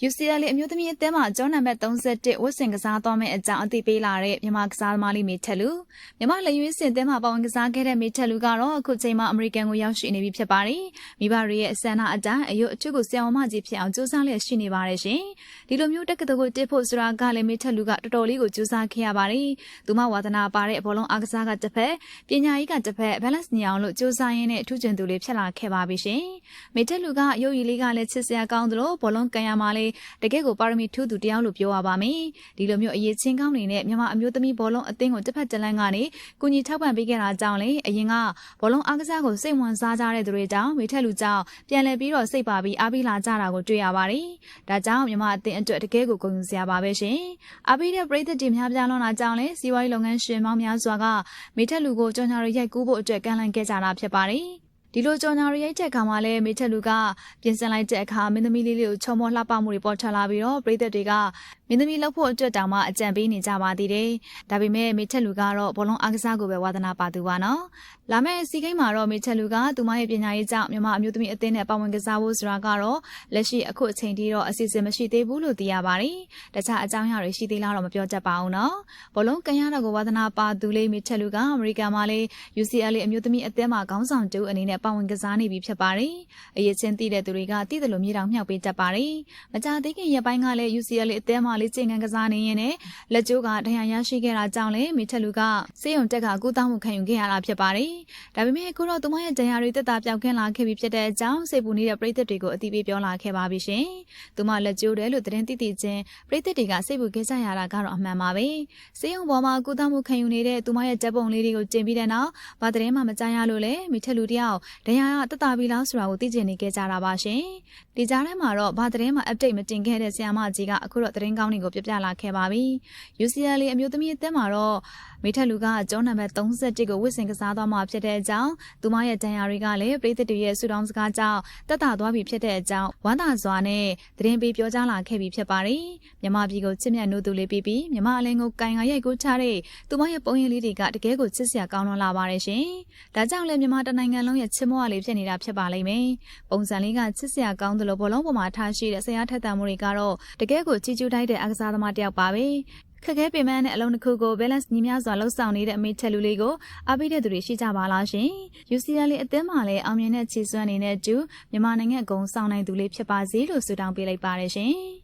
UCL အမျိုးသမီးအသင်းမှာကျောင်းနံပါတ်31ဝတ်ဆင်ကစားသွားမယ့်အကြောင်းအသိပေးလာတဲ့မြန်မာကစားသမားလေးမေထက်လူမြန်မာလက်ရွေးစင်အသင်းမှာပါဝင်ကစားခဲ့တဲ့မေထက်လူကတော့အခုချိန်မှာအမေရိကန်ကိုရောက်ရှိနေပြီဖြစ်ပါတယ်။မိဘတွေရဲ့အဆန္ဒအတိုင်းအယုတ်အချွတ်ကိုဆရာမကြီးဖြစ်အောင်ကြိုးစားလျက်ရှိနေပါတယ်ရှင်။ဒီလိုမျိုးတက္ကသိုလ်ကိုတက်ဖို့ဆိုတာကလည်းမေထက်လူကတော်တော်လေးကိုကြိုးစားခဲ့ရပါတယ်။သူမဝါသနာပါတဲ့အဘောလုံးအားကစားကတစ်ဖက်ပညာရေးကတစ်ဖက် balance ညအောင်လို့ကြိုးစားရင်းနဲ့အထူးကျန်သူလေးဖြစ်လာခဲ့ပါပြီရှင်။မေထက်လူကရုပ်ရည်လေးကလည်းချစ်စရာကောင်းသလိုဘောလုံးကန်ရမှာလေးတကယ့်ကိုပါရမီထူးသူတယောက်လို့ပြောရပါမယ်။ဒီလိုမျိုးအရေးချင်းကောင်းနေတဲ့မြန်မာအမျိုးသမီးဘောလုံးအသင်းကိုတစ်ဖက်တစ်လမ်းကနေကုညီထောက်ပံ့ပေးခဲ့တာကြောင့်လေအရင်ကဘောလုံးအားကစားကိုစိတ်ဝင်စားကြတဲ့သူတွေတောင်မေထက်လူကြောင့်ပြန်လည်ပြီးတော့စိတ်ပါပြီးအားပေးလာကြတာကိုတွေ့ရပါတယ်။ဒါကြောင့်မြန်မာအသင်းအတွက်တကယ်ကိုဂုဏ်ယူစရာပါပဲရှင်။အားပေးတဲ့ပရိသတ်တွေများပြားလွန်လာကြောင်းလေစီးပွားရေးလုပ်ငန်းရှင်မောင်များစွာကမေထက်လူကိုကြော်ညာရရိုက်ကူးဖို့အတွက်ကန့်လန့်ခဲ့ကြတာဖြစ်ပါတယ်။ ဒီလိုကြော်ညာရရိုက်တဲ့အခါမှာလည်းမေထက်လူကပြင်ဆင်လိုက်တဲ့အခါမင်းသမီးလေးလေးကိုချုံမောလှပမှုတွေပေါ်ထွက်လာပြီးတော့ပရိသတ်တွေက မင်းသမီးလှုပ်ဖို့အတွက်တောင်မှအကြံပေးနေကြပါသေးတယ်။ဒါပေမဲ့မေထက်လူကတော့ဘောလုံးအားကစားကိုပဲဝါသနာပါသူပါနော်။လာမယ့်စီကိန်းမှာတော့မေထက်လူကသူမရဲ့ပညာရေးကြောင့်မြန်မာအမျိုးသမီးအသင်းနဲ့ပါဝင်ကစားဖို့ဆိုတာကတော့လက်ရှိအခုအချိန်ထိတော့အစီအစဉ်မရှိသေးဘူးလို့သိရပါတယ်။တခြားအကြောင်းအရာတွေရှိသေးလားတော့မပြောတတ်ပါဘူးနော်။ဘောလုံးကန်ရတော့ကိုဝါသနာပါသူလေးမေထက်လူကအမေရိကန်မှာလေး UCL အမျိုးသမီးအသင်းမှာခေါင်းဆောင်တူအနေနဲ့ပါဝင်ကစားနေပြီဖြစ်ပါတယ်။အရေးချင်းသိတဲ့သူတွေကသိတယ်လို့မြေတောင်မြှောက်ပေးတတ်ပါတယ်။မကြသေးခင်ရက်ပိုင်းကလည်း UCL အသင်းမှာလေးချိန်ခံကစားနေရင်လည်းလက်ကျိုးကဒဏ်ရာရရှိခဲ့တာကြောင့်လည်းမေထက်လူကစေယုံတက်ကကူးတောင်းမှုခံယူခဲ့ရတာဖြစ်ပါတယ်။ဒါပေမဲ့အခုတော့သူမရဲ့ဒဏ်ရာတွေတက်တာပြောက်ကင်းလာခဲ့ပြီဖြစ်တဲ့အကြောင်းစိတ်ပူနေတဲ့ပရိသတ်တွေကိုအသိပေးပြောလာခဲ့ပါပြီရှင်။သူမလက်ကျိုးတယ်လို့သတင်းသိသိချင်းပရိသတ်တွေကစိတ်ပူခဲ့ကြရတာကတော့အမှန်ပါပဲ။စေယုံပေါ်မှာကူးတောင်းမှုခံယူနေတဲ့သူမရဲ့ဓာတ်ပုံလေးတွေကိုတင်ပြီးတဲ့နောက်ဗာသတင်းမှမကြားရလို့လေမေထက်လူတယောက်ဒဏ်ရာရတက်တာပြီလားဆိုတာကိုသိချင်နေခဲ့ကြတာပါရှင်။ဒီကြားထဲမှာတော့ဗာသတင်းမှာ update မတင်ခဲ့တဲ့ဆရာမကြီးကအခုတော့သတင်းကောင်းတွေကိုပြပြလာခဲ့ပါပြီ။ UCL အမျိုးသမီးအသင်းမှာတော့မိထက်လူကကျောင်းနံပါတ်31ကိုဝစ်စင်ကစားသွားမှာဖြစ်တဲ့အကြောင်းသူမရဲ့တန်ရာတွေကလည်းပြည်သက်တွေရဲ့ဆူတောင်းစကားကြောင့်တက်တာသွားပြီဖြစ်တဲ့အကြောင်းဝမ်းသာစွာနဲ့သတင်းပေးပြောကြားလာခဲ့ပြီဖြစ်ပါတယ်။မြမပြည်ကိုချစ်မြတ်နိုးသူလေးပြီးပြီးမြမအလင်းကိုကင်ကရိုက်ကိုချတဲ့သူမရဲ့ပုံရင်လေးတွေကတကယ်ကိုချစ်စရာကောင်းလွန်လာပါတယ်ရှင်။ဒါကြောင့်လည်းမြမတနိုင်ငံလုံးရဲ့ချစ်မွားလေးဖြစ်နေတာဖြစ်ပါလိမ့်မယ်။ပုံစံလေးကချစ်စရာကောင်းတယ်လို့ဘောလုံးပေါ်မှာထားရှိတဲ့ဆရာထက်သန်မှုတွေကတော့တကယ်ကိုချီကျူးတိုက်တဲ့အကစားသမားတစ်ယောက်ပါပဲ။ခက်ခဲပင်ပန်းတဲ့အလုံးတစ်ခုကို balance ညီမျှစွာလှုပ်ဆောင်နေတဲ့အမေချက်လူလေးကိုအားပေးတဲ့သူတွေရှိကြပါလားရှင်။ UCL လေးအသင်းမှာလည်းအောင်မြင်တဲ့ခြေစွမ်းနေတဲ့အကျမြန်မာနိုင်ငံအကုန်ဆောင်နိုင်သူလေးဖြစ်ပါစေလို့ဆုတောင်းပေးလိုက်ပါတယ်ရှင်။